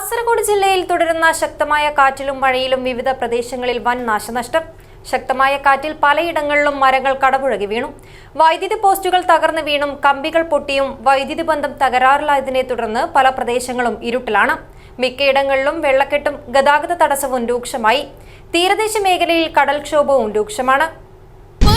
കാസർഗോഡ് ജില്ലയിൽ തുടരുന്ന ശക്തമായ കാറ്റിലും മഴയിലും വിവിധ പ്രദേശങ്ങളിൽ വൻ നാശനഷ്ടം. ശക്തമായ കാറ്റിൽ പലയിടങ്ങളിലും മരങ്ങൾ കടപുഴകി വീണു. വൈദ്യുതി പോസ്റ്റുകൾ തകർന്നു വീണും കമ്പികൾ പൊട്ടിയും വൈദ്യുതി ബന്ധം തകരാറിലായതിനെ തുടർന്ന് പല പ്രദേശങ്ങളും ഇരുട്ടിലാണ്. മിക്കയിടങ്ങളിലും വെള്ളക്കെട്ടും ഗതാഗത തടസ്സവും രൂക്ഷമായി. തീരദേശ മേഖലയിൽ കടൽക്ഷോഭവും രൂക്ഷമാണ്.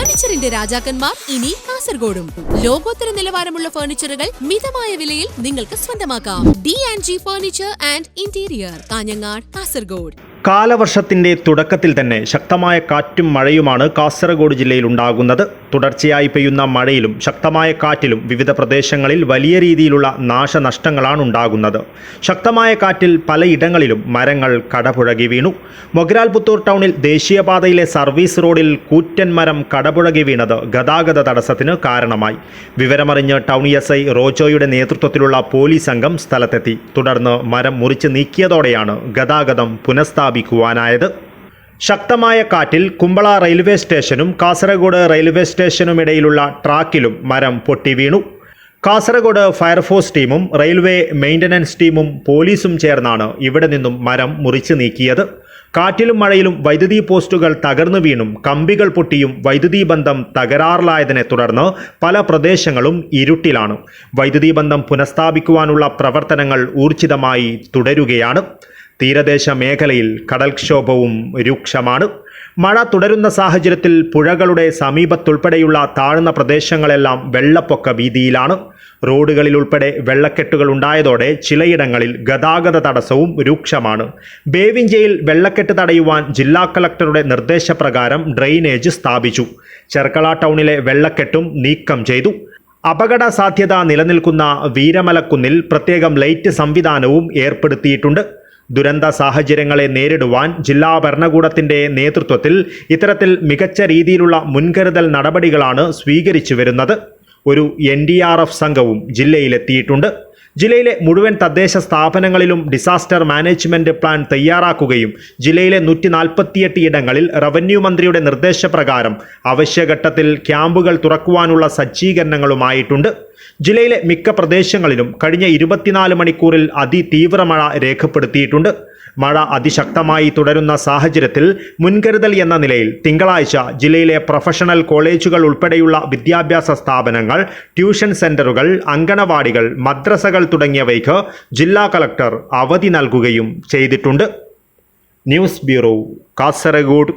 ഫർണിച്ചറിന്റെ രാജാക്കന്മാർ ഇനി കാസർഗോഡും. ലോകോത്തര നിലവാരമുള്ള ഫർണിച്ചറുകൾ മിതമായ വിലയിൽ നിങ്ങൾക്ക് സ്വന്തമാക്കാം. D and G furniture and interior Kanhangad Kasaragod. കാലവർഷത്തിന്റെ തുടക്കത്തിൽ തന്നെ ശക്തമായ കാറ്റും മഴയുമാണ് കാസർഗോഡ് ജില്ലയിൽ ഉണ്ടാകുന്നത്. തുടർച്ചയായി പെയ്യുന്ന മഴയിലും ശക്തമായ കാറ്റിലും വിവിധ പ്രദേശങ്ങളിൽ വലിയ രീതിയിലുള്ള നാശനഷ്ടങ്ങളാണ് ഉണ്ടാകുന്നത്. ശക്തമായ കാറ്റിൽ പലയിടങ്ങളിലും മരങ്ങൾ കടപുഴകി വീണു. മൊഗ്രാൽപുത്തൂർ ടൗണിൽ ദേശീയപാതയിലെ സർവീസ് റോഡിൽ കൂറ്റൻ മരം കടപുഴകി വീണത് ഗതാഗത തടസ്സത്തിന് കാരണമായി. വിവരമറിഞ്ഞ് ടൗൺ എസ് ഐ റോജോയുടെ നേതൃത്വത്തിലുള്ള പോലീസ് സംഘം സ്ഥലത്തെത്തി. തുടർന്ന് മരം മുറിച്ച് നീക്കിയതോടെയാണ് ഗതാഗതം പുനഃസ്ഥാപിക്കുവാനായത് ശക്തമായ കാറ്റിൽ കുമ്പള റെയിൽവേ സ്റ്റേഷനും കാസർഗോഡ് റെയിൽവേ സ്റ്റേഷനുമിടയിലുള്ള ട്രാക്കിലും മരം പൊട്ടി വീണു. കാസർഗോഡ് ഫയർഫോഴ്സ് ടീമും റെയിൽവേ മെയിന്റനൻസ് ടീമും പോലീസും ചേർന്നാണ് ഇവിടെ നിന്നും മരം മുറിച്ചു നീക്കിയത്. കാറ്റിലും മഴയിലും വൈദ്യുതി പോസ്റ്റുകൾ തകർന്നു വീണും കമ്പികൾ പൊട്ടിയും വൈദ്യുതി ബന്ധം തകരാറിലായതിനെ തുടർന്ന് പല പ്രദേശങ്ങളും ഇരുട്ടിലാണ്. വൈദ്യുതി ബന്ധം പുനഃസ്ഥാപിക്കുവാനുള്ള പ്രവർത്തനങ്ങൾ ഊർജിതമായി തുടരുകയാണ്. തീരദേശ മേഖലയിൽ കടൽക്ഷോഭവും രൂക്ഷമാണ്. മഴ തുടരുന്ന സാഹചര്യത്തിൽ പുഴകളുടെ സമീപത്തുൾപ്പെടെയുള്ള താഴ്ന്ന പ്രദേശങ്ങളെല്ലാം വെള്ളപ്പൊക്ക ഭീതിയിലാണ്. റോഡുകളിൽ ഉൾപ്പെടെ വെള്ളക്കെട്ടുകൾ ഉണ്ടായതോടെ ചിലയിടങ്ങളിൽ ഗതാഗത തടസ്സവും രൂക്ഷമാണ്. ബേവിഞ്ചയിൽ വെള്ളക്കെട്ട് തടയുവാൻ ജില്ലാ കളക്ടറുടെ നിർദ്ദേശപ്രകാരം ഡ്രെയിനേജ് സ്ഥാപിച്ചു. ചെർക്കള ടൗണിലെ വെള്ളക്കെട്ടും നീക്കം ചെയ്തു. അപകട സാധ്യത നിലനിൽക്കുന്ന വീരമലക്കുന്നിൽ പ്രത്യേകം ലൈറ്റ് സംവിധാനവും ഏർപ്പെടുത്തിയിട്ടുണ്ട്. ദുരന്ത സാഹചര്യങ്ങളെ നേരിടുവാൻ ജില്ലാ ഭരണകൂടത്തിന്റെ നേതൃത്വത്തിൽ ഇത്തരത്തിൽ മികച്ച രീതിയിലുള്ള മുൻകരുതൽ നടപടികളാണ് സ്വീകരിച്ചു വരുന്നത്. ഒരു എൻ ഡി ആർ എഫ് സംഘവും ജില്ലയിലെത്തിയിട്ടുണ്ട്. ജില്ലയിലെ മുഴുവൻ തദ്ദേശ സ്ഥാപനങ്ങളിലും ഡിസാസ്റ്റർ മാനേജ്മെന്റ് പ്ലാൻ തയ്യാറാക്കുകയും ജില്ലയിലെ നൂറ്റി നാൽപ്പത്തിയെട്ട് ഇടങ്ങളിൽ റവന്യൂ മന്ത്രിയുടെ നിർദ്ദേശപ്രകാരം അവശ്യഘട്ടത്തിൽ ക്യാമ്പുകൾ തുറക്കുവാനുള്ള സജ്ജീകരണങ്ങളുമായിട്ടുണ്ട്. ജില്ലയിലെ മിക്ക പ്രദേശങ്ങളിലും കഴിഞ്ഞ ഇരുപത്തിനാല് മണിക്കൂറിൽ അതിതീവ്ര മഴ രേഖപ്പെടുത്തിയിട്ടുണ്ട്. മഴ അതിശക്തമായി തുടരുന്ന സാഹചര്യത്തിൽ മുൻകരുതൽ എന്ന നിലയിൽ തിങ്കളാഴ്ച ജില്ലയിലെ പ്രൊഫഷണൽ കോളേജുകൾ ഉൾപ്പെടെയുള്ള വിദ്യാഭ്യാസ സ്ഥാപനങ്ങൾ ട്യൂഷൻ സെന്ററുകൾ അങ്കണവാടികൾ മദ്രസകൾ തുടങ്ങിയവയ്ക്ക് ജില്ലാ കളക്ടർ അവധി നൽകുകയും ചെയ്തിട്ടുണ്ട്. News bureau Kasaragod.